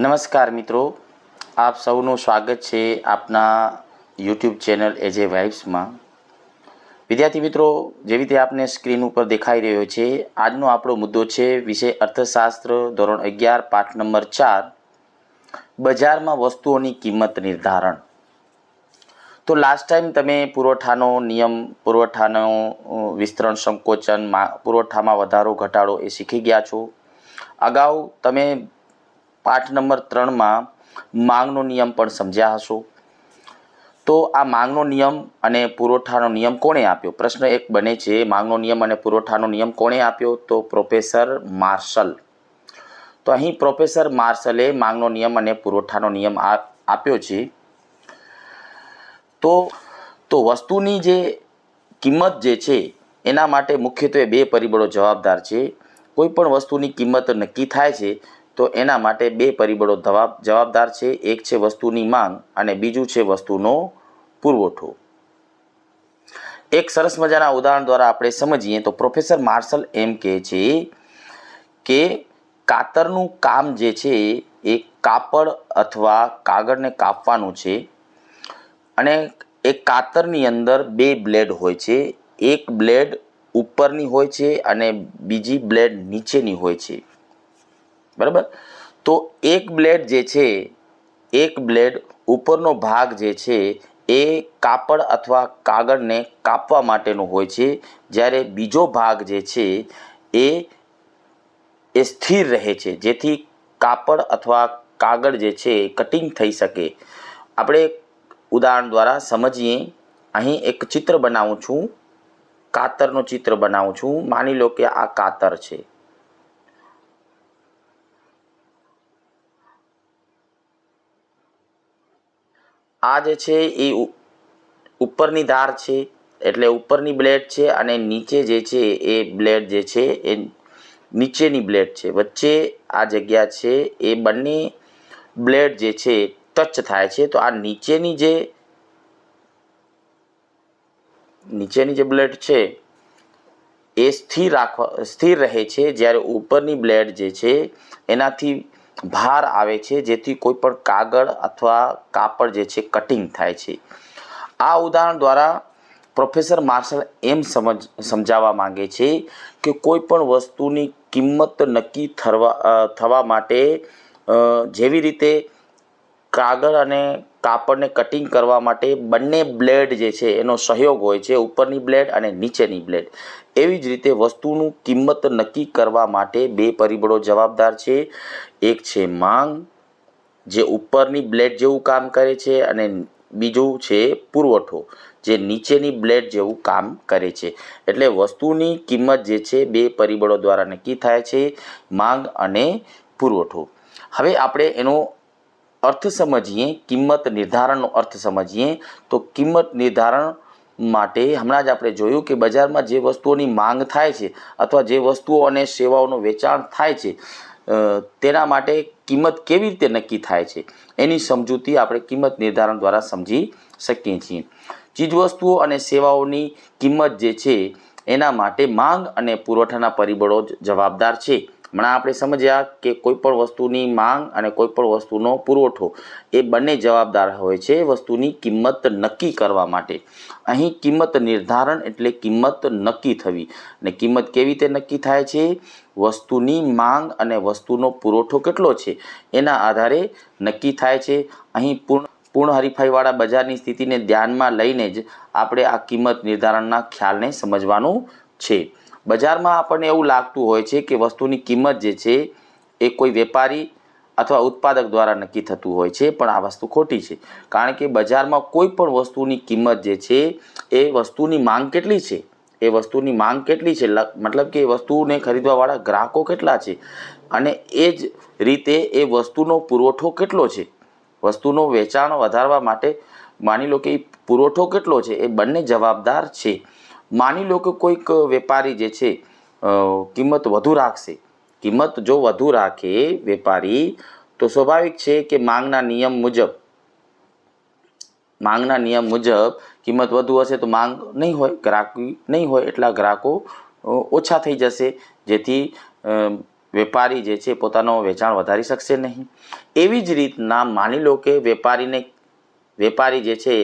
નમસ્કાર મિત્રો. આપ સૌનું સ્વાગત છે આપના યુટ્યુબ ચેનલ એજ એ વાઇબ્સમાં વિદ્યાર્થી મિત્રો જેવી રીતે આપને સ્ક્રીન ઉપર દેખાઈ રહ્યો છે, આજનો આપણો મુદ્દો છે વિષય અર્થશાસ્ત્ર ધોરણ અગિયાર, પાઠ નંબર ચાર, બજારમાં વસ્તુઓની કિંમત નિર્ધારણ. તો લાસ્ટ ટાઈમ તમે પુરવઠાનો નિયમ, પુરવઠાનો વિસ્તરણ, સંકોચન પુરવઠામાં વધારો, ઘટાડો એ શીખી ગયા છો. અગાઉ તમે પાઠ નંબર ત્રણમાં માંગનો નિયમ પણ સમજ્યા હશો. તો આ માંગનો નિયમ અને પુરવઠાનો નિયમ કોણે આપ્યો? પ્રશ્ન એક બને છે, માંગનો નિયમ અને પુરવઠાનો નિયમ કોણે આપ્યો? તો પ્રોફેસર માર્શલ. તો અહીં પ્રોફેસર માર્શલે માંગનો નિયમ અને પુરવઠાનો નિયમ આપ્યો છે. તો તો વસ્તુની જે કિંમત જે છે, એના માટે મુખ્યત્વે બે પરિબળો જવાબદાર છે. કોઈ પણ વસ્તુની કિંમત નક્કી થાય છે તો એના માટે બે પરિબળો જવાબદાર છે. એક છે વસ્તુની માંગ અને બીજું છે વસ્તુનો પુરવઠો. એક સરસ મજાના ઉદાહરણ દ્વારા આપણે સમજીએ તો પ્રોફેસર માર્શલ એમ કહે છે કે કાતરનું કામ જે છે એ કાપડ અથવા કાગળને કાપવાનું છે અને એ કાતરની અંદર બે બ્લેડ હોય છે. એક બ્લેડ ઉપરની હોય છે અને બીજી બ્લેડ નીચેની હોય છે. બરાબર? તો એક બ્લેડ જે છે, એક બ્લેડ ઉપરનો ભાગ જે છે, એ કાપડ અથવા કાગળને કાપવા માટેનો હોય છે. જ્યારે બીજો ભાગ જે છે, એ એ સ્થિર રહે છે. જેથી કાપડ અથવા કાગળ જે છે, કટિંગ થઈ શકે. આપણે ઉદાહરણ દ્વારા સમજીએ. અહીં એક ચિત્ર બનાવું છું. કાતરનું ચિત્ર બનાવું છું. માની લો કે આ કાતર છે. આ જે છે, એ ઉપરની ધાર છે, એટલે ઉપરની બ્લેડ છે અને નીચે જે છે, એ બ્લેડ જે છે, એ નીચેની બ્લેડ છે. વચ્ચે આ જગ્યા છે, એ બંને બ્લેડ જે છે ટચ થાય છે. તો આ નીચેની જે નીચેની જે બ્લેડ છે, એ સ્થિર રાખવા, સ્થિર રહે છે. જ્યારે ઉપરની બ્લેડ જે છે, એનાથી ભાર આવે છે, જેથી કોઈ પણ કાગળ અથવા કાપડ જે છે કટિંગ થાય છે. આ ઉદાહરણ દ્વારા પ્રોફેસર માર્શલ એમ સમજ, સમજાવવા માંગે છે કે કોઈ પણ વસ્તુની કિંમત નક્કી થવા થવા માટે જેવી રીતે કાગળ અને કાપડને કટિંગ કરવા માટે બંને બ્લેડ જે છે એનો સહયોગ હોય છે, ઉપરની બ્લેડ અને નીચેની બ્લેડ એવી જ રીતે વસ્તુનું કિંમત નક્કી કરવા માટે બે પરિબળો જવાબદાર છે. એક છે માંગ, જે ઉપરની બ્લેડ જેવું કામ કરે છે અને બીજું છે પુરવઠો, જે નીચેની બ્લેડ જેવું કામ કરે છે. એટલે વસ્તુની કિંમત જે છે બે પરિબળો દ્વારા નક્કી થાય છે, માંગ અને પુરવઠો. હવે આપણે એનો અર્થ સમજીએ, કિંમત નિર્ધારણનો અર્થ સમજીએ, તો કિંમત નિર્ધારણ માટે હમણાં જ આપણે જોયું કે બજારમાં જે વસ્તુઓની માંગ થાય છે અથવા જે વસ્તુઓ અને સેવાઓનું વેચાણ થાય છે તેના માટે કિંમત કેવી રીતે નક્કી થાય છે? એની સમજૂતી આપણે કિંમત નિર્ધારણ દ્વારા સમજી શકીએ છીએ. ચીજવસ્તુઓ અને સેવાઓની કિંમત જે છે, એના માટે માંગ અને પુરવઠાના પરિબળો જવાબદાર છે. હમણાં આપણે સમજ્યા કે કોઈ પણ વસ્તુની માંગ અને કોઈ પણ વસ્તુનો પુરવઠો એ બંને જવાબદાર હોય છે વસ્તુની કિંમત નક્કી કરવા માટે. અહીં કિંમત નિર્ધારણ એટલે કિંમત નક્કી થવી. અને કિંમત કેવી રીતે નક્કી થાય છે? વસ્તુની માંગ અને વસ્તુનો પુરવઠો કેટલો છે? એના આધારે નક્કી થાય છે. અહીં પૂર્ણ પૂર્ણ હરીફાઈવાળા બજારની સ્થિતિને ધ્યાનમાં લઈને જ આપણે આ કિંમત નિર્ધારણના ખ્યાલને સમજવાનું છે. બજારમાં આપણને એવું લાગતું હોય છે કે વસ્તુની કિંમત જે છે એ કોઈ વેપારી અથવા ઉત્પાદક દ્વારા નક્કી થતું હોય છે, પણ આ વસ્તુ ખોટી છે. કારણ કે બજારમાં કોઈ પણ વસ્તુની કિંમત જે છે એ વસ્તુની માંગ કેટલી છે? એ વસ્તુની માંગ કેટલી છે? મતલબ કે એ વસ્તુને ખરીદવાવાળા ગ્રાહકો કેટલા છે? અને એ જ રીતે એ વસ્તુનો પુરવઠો કેટલો છે? વસ્તુનો વેચાણ વધારવા માટે માની લો કે પુરવઠો કેટલો છે? એ બંને જવાબદાર છે. માની લો કે કોઈક વેપારી જે છે કિંમત વધુ રાખશે. કિંમત જો વધુ રાખે વેપારી, તો સ્વાભાવિક છે કે માંગના નિયમ મુજબ, માંગના નિયમ મુજબ કિંમત વધુ હશે તો માંગ નહીં હોય, ગ્રાહકી નહીં હોય એટલા ગ્રાહકો ઓછા થઈ જશે. જેથી વેપારી જે છે પોતાનો વેચાણ વધારી શકશે નહીં. એવી જ રીતના માની લો કે વેપારીને, વેપારી જે છે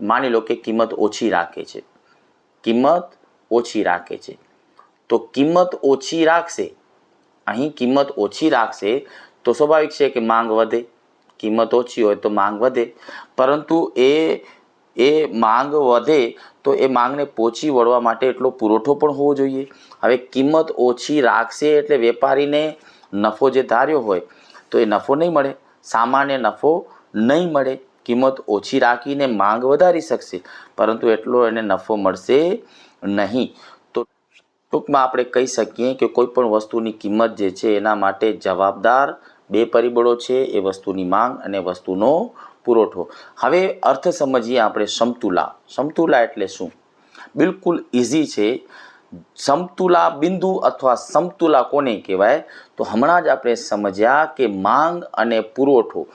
માની લો કે કિંમત ઓછી રાખે છે. કિંમત ઓછી રાખે છે. તો કિંમત ઓછી રાખશે, અહીં કિંમત ઓછી રાખશે તો સ્વાભાવિક છે કે માંગ વધે, કિંમત ઓછી હોય તો માંગ વધે, પરંતુ એ એ માંગ વધે તો એ માંગને પહોંચી વળવા માટે એટલો પુરવઠો પણ હોવો જોઈએ. હવે કિંમત ઓછી રાખશે એટલે વેપારીને નફો જે ધાર્યો હોય તો એ નફો નહીં મળે, સામાન્ય નફો નહીં મળે. કિંમત ઓછી રાખીને માંગ વધારી શકશે, પરંતુ એટલો એને નફો મળશે નહીં. તો ટૂંકમાં આપણે કહી શકીએ કે કોઈ પણ વસ્તુની કિંમત જે છે એના માટે જવાબદાર બે પરિબળો છે, એ વસ્તુની માંગ અને વસ્તુનો પુરવઠો. હવે અર્થ સમજીએ આપણે સમતુલા. સમતુલા એટલે શું? બિલકુલ ઇઝી છે. સમતુલા બિંદુ અથવા સમતુલા કોને કહેવાય? તો હમણાં જ આપણે સમજ્યા કે માંગ અને પુરવઠો.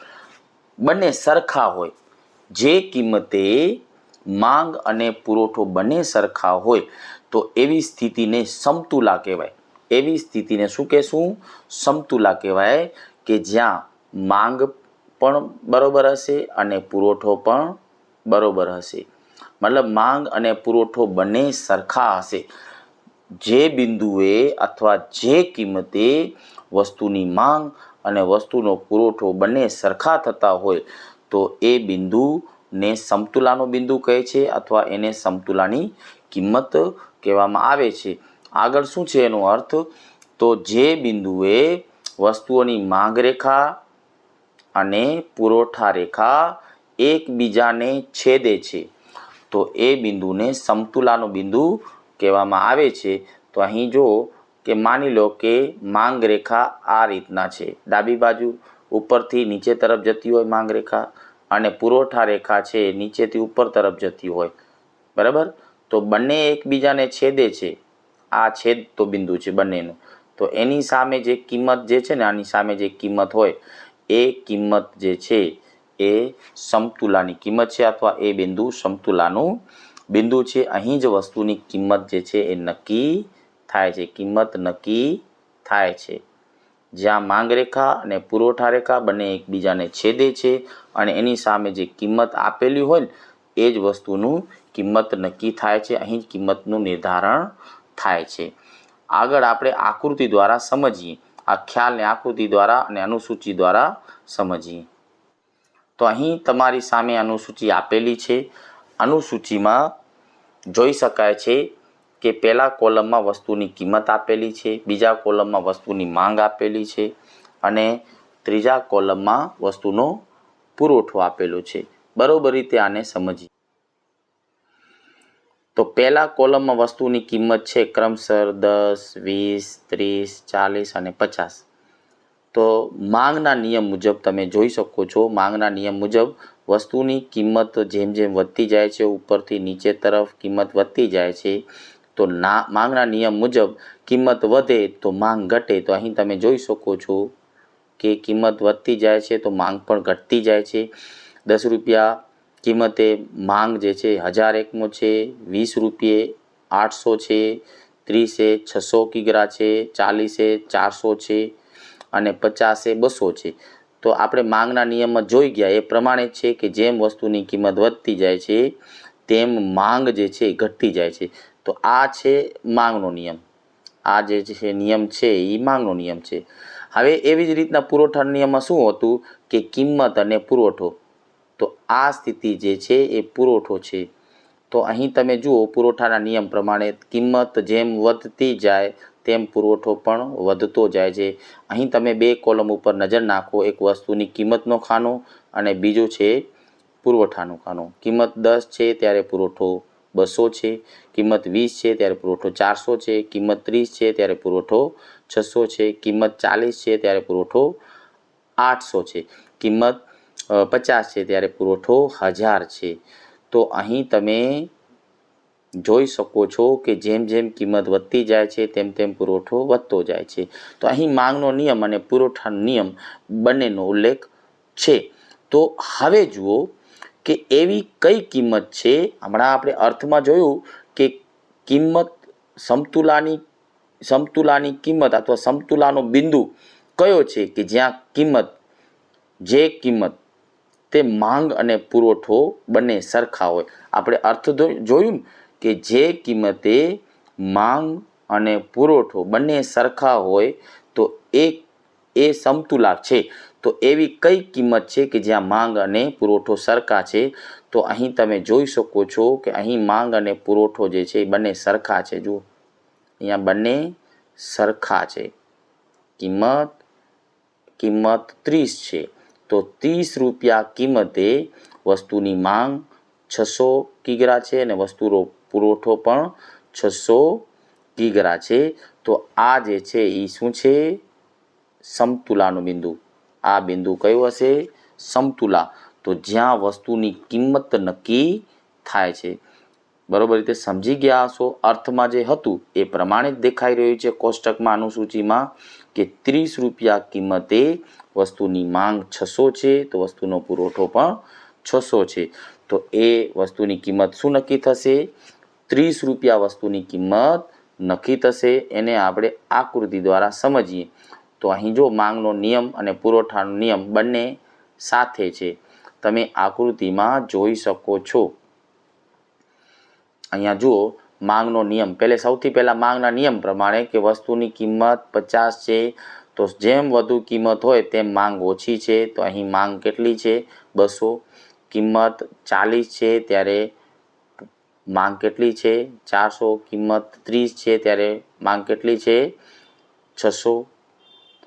બંને સરખા હોય. જે કિંમતે માંગ અને પુરવઠો બંને સરખા હોય, તો એવી સ્થિતિને સમતુલા કહેવાય. એવી સ્થિતિને શું કહેશું? સમતુલા કહેવાય કે જ્યાં માંગ પણ બરોબર હશે અને પુરવઠો પણ બરોબર હશે. મતલબ માંગ અને પુરવઠો બંને સરખા હશે. જે બિંદુએ અથવા જે કિંમતે વસ્તુની માંગ અને વસ્તુનો પુરવઠો બંને સરખા થતા હોય, તો એ બિંદુને સમતુલાનો બિંદુ કહે છે અથવા એને સમતુલાની કિંમત કહેવામાં આવે છે. આગળ શું છે એનો અર્થ? તો જે બિંદુએ વસ્તુઓની માંગ રેખા અને પુરવઠા રેખા એકબીજાને છેદે છે, તો એ બિંદુને સમતુલાનો બિંદુ કહેવામાં આવે છે. તો અહીં જો કે માની લો કે માંગ રેખા આ રીતના છે. ડાબી બાજુ ઉપરથી નીચે તરફ જતી હોય માંગ રેખા અને પુરવઠા રેખા છે નીચેથી ઉપર તરફ જતી હોય. બરાબર? તો બંને એકબીજાને છેદે છે. આ છેદ તો બિંદુ છે બંનેનું. તો એની સામે જે કિંમત જે છે ને આની સામે જે કિંમત હોય, એ કિંમત જે છે એ સમતુલાની કિંમત છે અથવા એ બિંદુ સમતુલાનું બિંદુ છે. અહીં જ વસ્તુની કિંમત જે છે એ નક્કી થાય છે, કિંમત નક્કી થાય છે. જ્યાં માંગ રેખા અને પુરવઠા રેખા બંને એકબીજાને છેદે છે અને એની સામે જે કિંમત આપેલી હોય એ જ વસ્તુનું કિંમત નક્કી થાય છે, અહીં જ કિંમતનું નિર્ધારણ થાય છે. આગળ આપણે આકૃતિ દ્વારા સમજીએ. આ ખ્યાલને આકૃતિ દ્વારા અને અનુસૂચિ દ્વારા સમજીએ. તો અહીં તમારી સામે અનુસૂચિ આપેલી છે. અનુસૂચિમાં જોઈ શકાય છે કે પહેલા કોલમમાં વસ્તુની કિંમત આપેલી છે, બીજા કોલમમાં વસ્તુની માંગ આપેલી છે અને ત્રીજા કોલમમાં વસ્તુનો પુરવઠો આપેલો છે. બરોબર રીતે આને સમજીએ. તો પહેલા કોલમમાં વસ્તુની કિંમત છે ક્રમશર દસ, વીસ, ત્રીસ, ચાલીસ અને પચાસ. તો માંગના નિયમ મુજબ તમે જોઈ શકો છો, માંગના નિયમ મુજબ વસ્તુની કિંમત જેમ જેમ વધતી જાય છે, ઉપરથી નીચે તરફ કિંમત વધતી જાય છે તો ના, માંગના નિયમ મુજબ કિંમત વધે તો માંગ ઘટે. તો અહીં તમે જોઈ શકો છો કે કિંમત વધતી જાય છે તો માંગ પણ ઘટતી જાય છે. દસ રૂપિયા કિંમતે માંગ જે છે હજાર એકમો છે, વીસ રૂપિયે આઠસો છે, ત્રીસે છસો કિગ્રા છે, ચાલીસે ચારસો છે અને પચાસે બસો છે. તો આપણે માંગના નિયમમાં જોઈ ગયા એ પ્રમાણે છે કે જેમ વસ્તુની કિંમત વધતી જાય છે, તેમ માંગ જે છે ઘટતી જાય છે. તો આ છે માંગનો નિયમ. આ જે છે નિયમ છે એ માંગનો નિયમ છે. હવે એવી જ રીતના પુરવઠાના નિયમમાં શું હતું કે કિંમત અને પુરવઠો. તો આ સ્થિતિ જે છે એ પુરવઠો છે. તો અહીં તમે જુઓ પુરવઠાના નિયમ પ્રમાણે કિંમત જેમ વધતી જાય તેમ પુરવઠો પણ વધતો જાય છે. અહીં તમે બે કોલમ ઉપર નજર નાખો. એક વસ્તુની કિંમતનો ખાનો અને બીજો છે પુરવઠાનો ખાનો. કિંમત દસ છે ત્યારે પુરવઠો બસો છે, કિંમત વીસ છે, ત્યારે પુરવઠો ચારસો છે, કિંમત ત્રીસ છે, ત્યારે પુરવઠો છસો છે, કિંમત ચાલીસ છે, ત્યારે પુરવઠો આઠસો છે, કિંમત પચાસ છે, ત્યારે પુરવઠો હજાર છે. તો અહીં તમે જોઈ શકો છો કે જેમ જેમ કિંમત વધતી જાય છે, તેમ તેમ પુરવઠો વધતો જાય છે. તો અહીં માંગનો નિયમ અને પુરવઠાનો નિયમ બંનેનો ઉલ્લેખ છે. તો હવે જુઓ કે એવી કઈ કિંમત છે? હમણાં આપણે અર્થમાં જોયું કે કિંમત સમતુલાની સમતુલાની કિંમત અથવા સમતુલાનો બિંદુ કયો છે કે જ્યાં કિંમત, જે કિંમત તે માંગ અને પુરવઠો બંને સરખા હોય? આપણે અર્થ જોયું કે જે કિંમતે માંગ અને પુરવઠો બંને સરખા હોય તો એ એ સમતુલા છે. તો એવી કઈ કિંમત છે કે જ્યાં માંગ અને પુરવઠો સરખા છે? તો અહીં તમે જોઈ શકો છો કે અહીં માંગ અને પુરવઠો જે છે એ બંને સરખા છે. જુઓ. અહીંયા બંને સરખા છે. કિંમત કિંમત ત્રીસ છે. તો ત્રીસ રૂપિયા કિંમતે વસ્તુની માંગ છસો કિગ્રા છે અને વસ્તુનો પુરવઠો પણ છસો કિગ્રા છે. તો આ જે છે એ શું છે? સમતુલાનું બિંદુ. આ બિંદુ કયું હશે? સમતુલા. તો જ્યાં વસ્તુની કિંમત નક્કી થાય છે. બરોબર રીતે સમજી ગયા હશો? અર્થમાં જે હતું એ પ્રમાણે જ દેખાઈ રહ્યું છે કોષ્ટકમાં અનુસૂચિમાં કે ત્રીસ રૂપિયા કિંમતે વસ્તુની માંગ છસો છે, તો વસ્તુનો પુરવઠો પણ છસો છે. તો એ વસ્તુની કિંમત શું નક્કી થશે? ત્રીસ રૂપિયા વસ્તુની કિંમત નક્કી થશે. એને આપણે આકૃતિ દ્વારા સમજીએ. તો અહીં જો માંગનો નિયમ અને પુરવઠાનો નિયમ બંને સાથે છે, તમે આકૃતિમાં જોઈ શકો છો. અહીંયા જુઓ, માંગનો નિયમ. પહેલે સૌથી પહેલાં માંગના નિયમ પ્રમાણે કે વસ્તુની કિંમત પચાસ છે, તો જેમ વધુ કિંમત હોય તેમ માંગ ઓછી છે. તો અહીં માંગ કેટલી છે? બસો. કિંમત ચાલીસ છે, ત્યારે માંગ કેટલી છે? ચારસો. કિંમત ત્રીસ છે, ત્યારે માંગ કેટલી છે? છસો.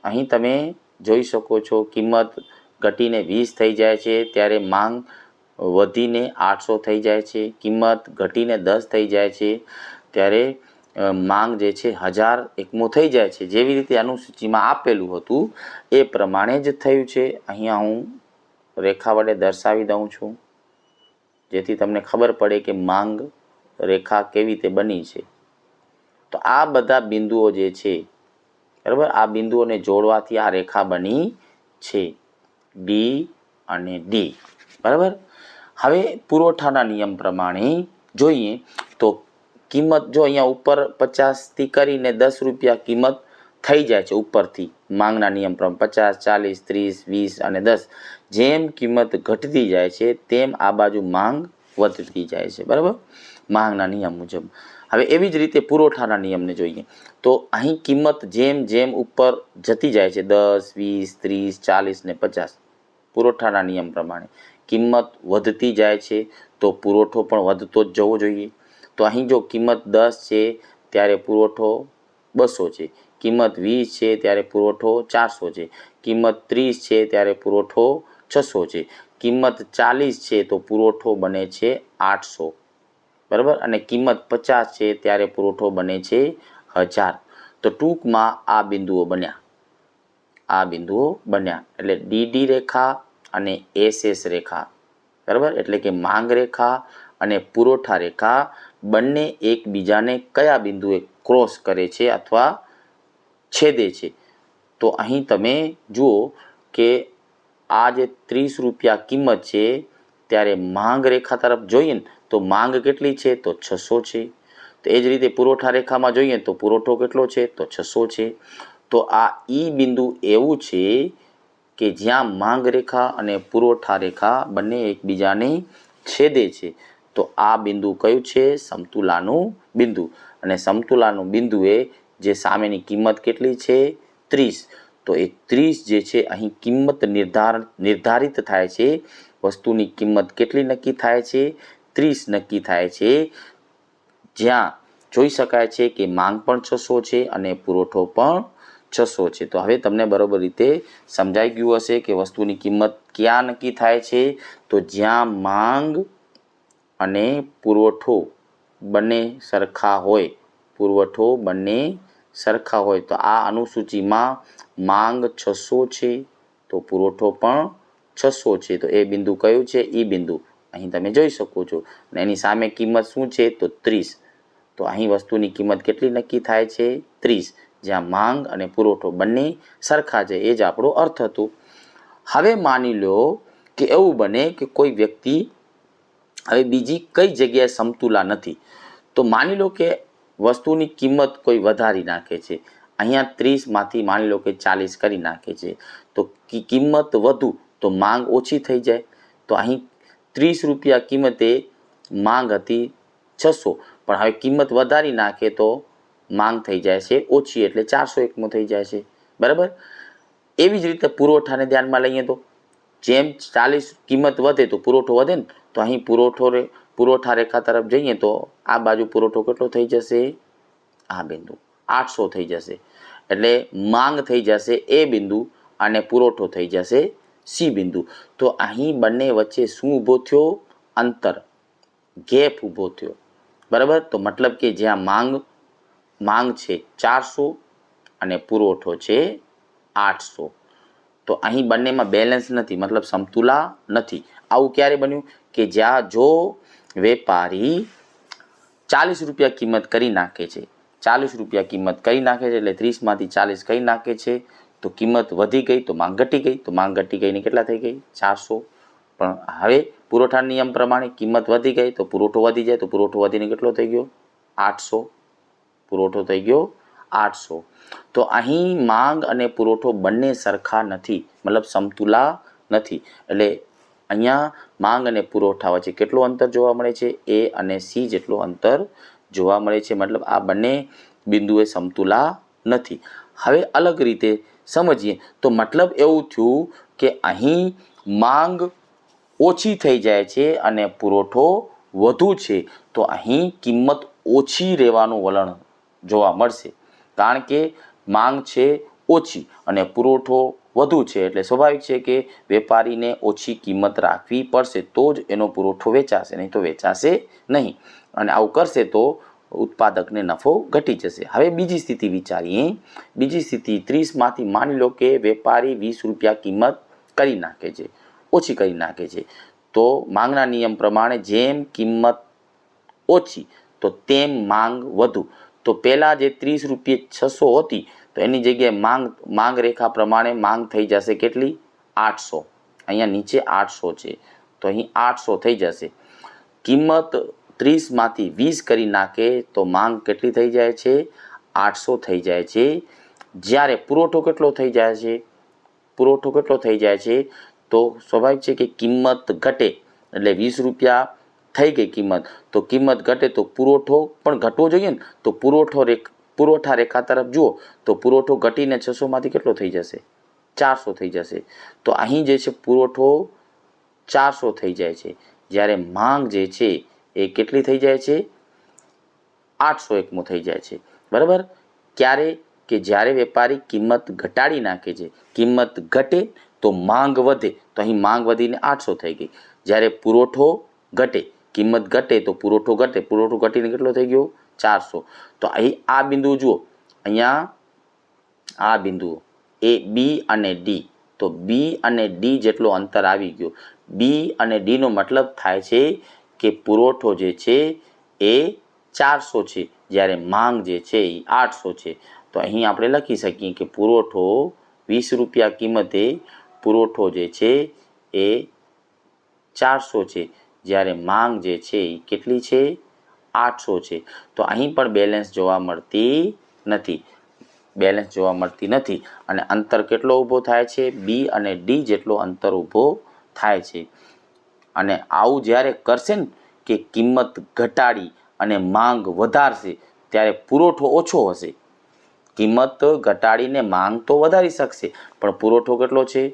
અહીં તમે જોઈ શકો છો કિંમત ઘટીને વીસ થઈ જાય છે, ત્યારે માંગ વધીને આઠસો થઈ જાય છે, કિંમત ઘટીને દસ થઈ જાય છે, ત્યારે માંગ જે છે હજાર એકમો થઈ જાય છે. જેવી રીતે અનુસૂચિમાં આપેલું હતું, એ પ્રમાણે જ થયું છે. અહીંયા હું રેખા વડે દર્શાવી દઉં છું. જેથી તમને ખબર પડે કે માંગ રેખા કેવી રીતે બની છે. તો આ બધા બિંદુઓ જે છે બરાબર? આ બિંદુઓને જોડવાથી આ રેખા બની છે. ડી અને ડી બરાબર? હવે પુરવઠાના નિયમ પ્રમાણે જોઈએ તો કિંમત જો અહીંયા ઉપર પચાસથી કરીને દસ રૂપિયા કિંમત થઈ જાય છે ઉપરથી, માંગના નિયમ પ્રમાણે પચાસ, ચાલીસ, ત્રીસ, વીસ અને દસ. જેમ કિંમત ઘટતી જાય છે, તેમ આ બાજુ માંગ વધતી જાય છે. બરાબર? માંગના નિયમ મુજબ. હવે એવી જ રીતે પુરવઠાના નિયમને જોઈએ. તો અહીં કિંમત જેમ જેમ ઉપર જતી જાય છે, દસ, વીસ, ત્રીસ, ચાલીસ ને પચાસ, પુરવઠાના નિયમ પ્રમાણે કિંમત વધતી જાય છે, તો પુરવઠો પણ વધતો જ જવો જોઈએ. તો અહીં જો કિંમત દસ છે, ત્યારે પુરવઠો બસો છે. કિંમત વીસ છે, ત્યારે પુરવઠો ચારસો છે. કિંમત ત્રીસ છે, ત્યારે પુરવઠો છસો છે. કિંમત ચાલીસ છે, તો પુરવઠો બને છે આઠસો. બરાબર? અને કિંમત પચાસ છે, ત્યારે પુરવઠો બને છે હજાર. તો ટૂંકમાં આ બિંદુઓ બન્યા. આ બિંદુઓ બન્યા. એટલે ડીડી રેખા અને એસએસ રેખા. બરાબર? એટલે કે માંગ રેખા અને પુરવઠા રેખા બંને એકબીજાને કયા બિંદુએ ક્રોસ કરે છે અથવા છેદે છે? તો અહીં તમે જુઓ કે આ જે ત્રીસ રૂપિયા કિંમત છે ત્યારે માંગ રેખા તરફ જોઈએ તો માંગ કેટલી છે? તો છસો છે. તો એ જ રીતે પુરવઠા રેખામાં જોઈએ તો પુરવઠો કેટલો છે? તો છસો છે. તો આ ઈ બિંદુ એવું છે કે જ્યાં માંગ રેખા અને પુરવઠા રેખા બંને એકબીજાને છેદે છે. તો આ બિંદુ કયું છે? સમતુલાનું બિંદુ. અને સમતુલાનું બિંદુએ જે સામેની કિંમત કેટલી છે? ત્રીસ. તો એ ત્રીસ જે છે, અહીં કિંમત નિર્ધાર, નિર્ધારિત થાય છે. વસ્તુની કિંમત કેટલી નક્કી થાય છે? ત્રીસ નક્કી થાય છે. જ્યાં જોઈ શકાય છે કે માંગ પણ છસો છે અને પુરવઠો પણ છસો છે. તો હવે તમને બરોબર રીતે સમજાઈ ગયું હશે કે વસ્તુની કિંમત ક્યાં નક્કી થાય છે. તો જ્યાં માંગ અને પુરવઠો બંને સરખા હોય, પુરવઠો બંને સરખા હોય, તો આ અનુસૂચિમાં માંગ છસો છે, તો પુરવઠો પણ છસો છે, તો એ બિંદુ કયું છે? એ બિંદુ. અહીં તમે જોઈ શકો છો. અને એની સામે કિંમત શું છે? તો ત્રીસ. તો અહીં વસ્તુની કિંમત કેટલી નક્કી થાય છે? ત્રીસ. જ્યાં માંગ અને પુરવઠો બંને સરખા છે. એ જ આપણો અર્થ હતો. હવે માની લો કે એવું બને કે કોઈ વ્યક્તિ હવે બીજી કઈ જગ્યાએ સમતુલા નથી. તો માની લો કે વસ્તુની કિંમત કોઈ વધારી નાખે છે. અહીંયા ત્રીસમાંથી માની લો કે ચાલીસ કરી નાખે છે. તો કિંમત વધુ. તો માંગ ઓછી થઈ જાય. તો અહીં ત્રીસ રૂપિયા કિંમતે માંગ હતી છસો. પણ હવે કિંમત વધારી નાખે તો માંગ થઈ જાય છે ઓછી, એટલે ચારસો એકમાં થઈ જાય છે. બરાબર? એવી જ રીતે પુરવઠાને ધ્યાનમાં લઈએ તો જેમ ચાલીસ કિંમત વધે તો પુરવઠો વધે ને, તો અહીં પુરવઠો રે, પુરવઠા રેખા તરફ જઈએ તો આ બાજુ પુરવઠો કેટલો થઈ જશે? આ બિંદુ. આઠસો થઈ જશે. એટલે માંગ થઈ જશે એ બિંદુ અને પુરવઠો થઈ જશે સી બિંદુ. તો અહીં બંને વચ્ચે શું ઊભો થયો? અંતર. ગેપ ઊભો થયો. બરાબર? તો મતલબ કે જ્યાં માંગ માંગ છે ચારસો અને પુરવઠો છે આઠસો. તો અહીં બંનેમાં બેલેન્સ નથી, મતલબ સમતુલા નથી. આવું ક્યારે બન્યું? કે જ્યાં જો વેપારી ચાલીસ રૂપિયા કિંમત કરી નાખે છે. ચાલીસ રૂપિયા કિંમત કરી નાખે છે એટલે ત્રીસમાંથી ચાલીસ કરી નાખે છે. તો કિંમત વધી ગઈ, તો માંગ ઘટી ગઈ, તો માંગ ઘટી ગઈને કેટલા થઈ ગઈ? ચારસો. પણ હવે પુરવઠા નિયમ પ્રમાણે કિંમત વધી ગઈ, તો પુરવઠો વધી જાય, તો પુરવઠો વધીને કેટલો થઈ ગયો? આઠસો. પુરવઠો થઈ ગયો આઠસો. તો અહીં માંગ અને પુરવઠો બંને સરખા નથી, મતલબ સમતુલા નથી. એટલે અહીંયા માંગ અને પુરવઠા વચ્ચે કેટલું અંતર જોવા મળે છે? એ અને સી જેટલું અંતર જોવા મળે છે. મતલબ આ બંને બિંદુએ સમતુલા નથી. હવે અલગ રીતે સમજીએ, તો મતલબ એવું થયું કે અહીં માંગ ઓછી થઈ જાય છે અને પુરવઠો વધુ છે, તો અહીં કિંમત ઓછી રહેવાનું વલણ જોવા મળશે. કારણ કે માંગ છે ઓછી અને પુરવઠો વધુ છે, એટલે સ્વાભાવિક છે કે વેપારીને ઓછી કિંમત રાખવી પડશે, તો જ એનો પુરવઠો વેચાશે, નહીં તો વેચાશે નહીં. અને આવું કરશે તો ઉત્પાદકને નફો ઘટી જશે. હવે બીજી સ્થિતિ વિચારીએ. બીજી સ્થિતિ ત્રીસમાંથી માની લો કે વેપારી વીસ રૂપિયા કિંમત કરી નાખે છે, ઓછી કરી નાખે છે. તો માંગના નિયમ પ્રમાણે જેમ કિંમત ઓછી, તો તેમ માંગ વધુ. તો પહેલાં જે ત્રીસ રૂપિયે છસો હતી, તો એની જગ્યાએ માંગ માંગ રેખા પ્રમાણે માંગ થઈ જશે કેટલી? આઠસો. અહીંયા નીચે આઠસો છે. તો અહીં આઠસો થઈ જશે. કિંમત ત્રીસમાંથી વીસ કરી નાખે તો માંગ કેટલી થઈ જાય છે? આઠસો થઈ જાય છે. જ્યારે પુરવઠો કેટલો થઈ જાય છે? પુરવઠો કેટલો થઈ જાય છે? તો સ્વાભાવિક છે કે કિંમત ઘટે. એટલે વીસ રૂપિયા થઈ ગઈ કિંમત. તો કિંમત ઘટે તો પુરવઠો પણ ઘટવો જોઈએ ને? તો પુરવઠો રેખ, પુરવઠા રેખા તરફ જુઓ, તો પુરવઠો ઘટીને છસોમાંથી કેટલો થઈ જશે? ચારસો થઈ જશે. તો અહીં જે છે પુરવઠો ચારસો થઈ જાય છે. જ્યારે માંગ જે છે એ કેટલી થઈ જાય છે? આઠસો એકમો થઈ જાય છે. બરાબર? ક્યારે કે જ્યારે વેપારી કિંમત ઘટાડી નાખે છે, કિંમત ઘટે તો માંગ વધે, તો અહીં માંગ વધીને આઠસો થઈ ગઈ. જ્યારે પુરવઠો ઘટે, કિંમત ઘટે તો પુરવઠો ઘટે, પુરવઠો ઘટીને કેટલો થઈ ગયો? ચારસો. તો અહીં આ બિંદુ જુઓ. અહીંયા આ બિંદુઓ એ, બી અને ડી. તો બી અને ડી જેટલો અંતર આવી ગયો. બી અને ડીનો મતલબ થાય છે કે પુરવઠો જે છે એ ચારસો છે. જ્યારે માંગ જે છે એ આઠસો છે. તો અહીં આપણે લખી શકીએ કે પુરવઠો વીસ રૂપિયા કિંમતે પુરવઠો જે છે એ ચારસો છે. જ્યારે માંગ જે છે એ કેટલી છે? આઠસો છે. તો અહીં પણ બેલેન્સ જોવા મળતી નથી. બેલેન્સ જોવા મળતી નથી. અને અંતર કેટલો ઊભો થાય છે? બી અને ડી જેટલો અંતર ઊભો થાય છે. અને આવું જ્યારે કરશે ને કે કિંમત ઘટાડી અને માંગ વધારશે, ત્યારે પુરવઠો ઓછો હશે. કિંમત ઘટાડીને માંગ તો વધારી શકશે, પણ પુરવઠો કેટલો છે?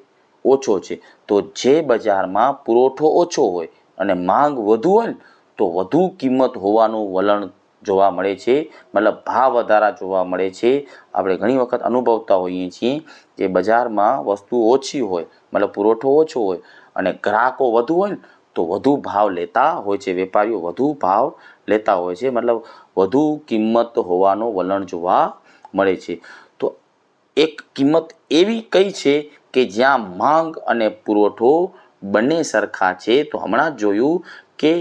ઓછો છે. તો જે બજારમાં પુરવઠો ઓછો હોય અને માંગ વધુ હોય તો વધુ કિંમત હોવાનું વલણ જોવા મળે છે. મતલબ ભાવ વધારા જોવા મળે છે. આપણે ઘણી વખત અનુભવતા હોઈએ છીએ કે બજારમાં વસ્તુ ઓછી હોય, મતલબ પુરવઠો ઓછો હોય અને ગ્રાહકો વધુ હોય ને, તો વધુ ભાવ લેતા હોય છે. વેપારીઓ વધુ ભાવ લેતા હોય છે. મતલબ વધુ કિંમત હોવાનું વલણ જોવા મળે છે. તો એક કિંમત એવી કઈ છે કે જ્યાં માંગ અને પુરવઠો બંને સરખા છે? તો હમણાં જોયું કે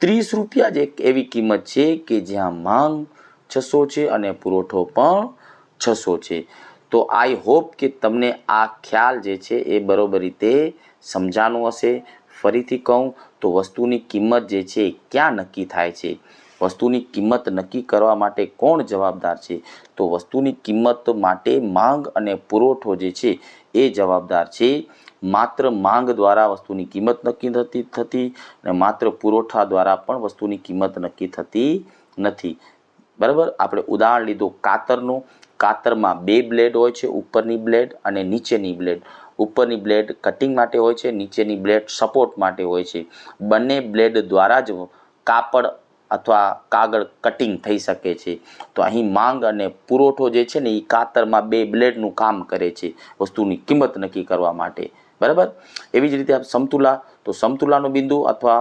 ત્રીસ રૂપિયા જ એક એવી કિંમત છે કે જ્યાં માંગ છસો છે અને પુરવઠો પણ છસો છે. તો આઈ હોપ કે તમને આ ખ્યાલ જે છે એ બરોબર રીતે સમજાનું હશે. ફરીથી કહું તો વસ્તુની કિંમત જે છે ક્યાં નક્કી થાય છે? વસ્તુની કિંમત નક્કી કરવા માટે કોણ જવાબદાર છે? તો વસ્તુની કિંમત માટે માંગ અને પુરવઠો જે છે એ જવાબદાર છે. માત્ર માંગ દ્વારા વસ્તુની કિંમત નક્કી થતી થતી અને માત્ર પુરવઠા દ્વારા પણ વસ્તુની કિંમત નક્કી થતી નથી. બરાબર? આપણે ઉદાહરણ લીધું કાતરનું. કાતરમાં બે બ્લેડ હોય છે, ઉપરની બ્લેડ અને નીચેની બ્લેડ. ઉપરની બ્લેડ કટિંગ માટે હોય છે, નીચેની બ્લેડ સપોર્ટ માટે હોય છે. બંને બ્લેડ દ્વારા જ કાપડ અથવા કાગળ કટિંગ થઈ શકે છે. તો અહીં માંગ અને પુરવઠો જે છે ને એ કાતરમાં બે બ્લેડનું કામ કરે છે વસ્તુની કિંમત નક્કી કરવા માટે. બરાબર? એવી જ રીતે આપ સમતુલા, તો સમતુલાનું બિંદુ અથવા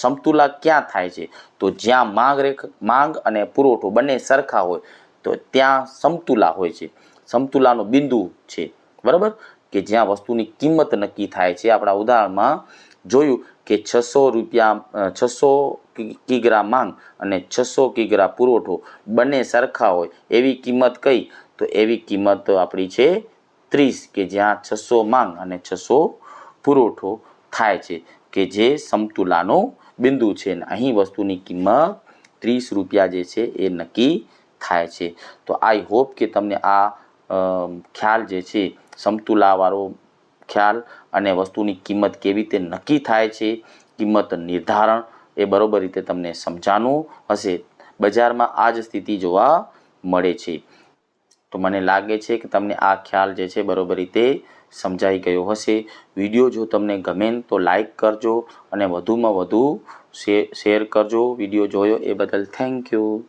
સમતુલા ક્યાં થાય છે? તો જ્યાં માંગ રેખ, માંગ અને પુરવઠો બંને સરખા હોય તો ત્યાં સમતુલા હોય છે. સમતુલાનો બિંદુ છે. બરાબર? કે જ્યાં વસ્તુની કિંમત નક્કી થાય છે. આપણા ઉદાહરણમાં જોયું કે છસો રૂપિયા છસો કિગ્રા માંગ અને છસો કિગ્રા પુરવઠો બંને સરખા હોય. એવી કિંમત કઈ? તો એવી કિંમત આપણી છે ત્રીસ, કે જ્યાં છસો માંગ અને છસો પુરવઠો થાય છે. કે જે સમતુલાનો બિંદુ છે. અને અહીં વસ્તુની કિંમત ત્રીસ રૂપિયા જે છે એ નક્કી થાય છે. તો આઈ હોપ કે તમને આ ખ્યાલ જે છે, સમતુલાવાળો ખ્યાલ અને વસ્તુની કિંમત કેવી રીતે નક્કી થાય છે, કિંમત નિર્ધારણ એ બરોબર રીતે તમને સમજાનું હશે. બજારમાં આ જ સ્થિતિ જોવા મળે છે. તો મને લાગે છે કે તમને આ ખ્યાલ જે છે બરોબર રીતે સમજાઈ ગયો હશે. વીડિયો જો તમને ગમે તો લાઈક કરજો અને વધુમાં વધુ શેર કરજો. વીડિયો જોયો એ બદલ થેન્ક યુ.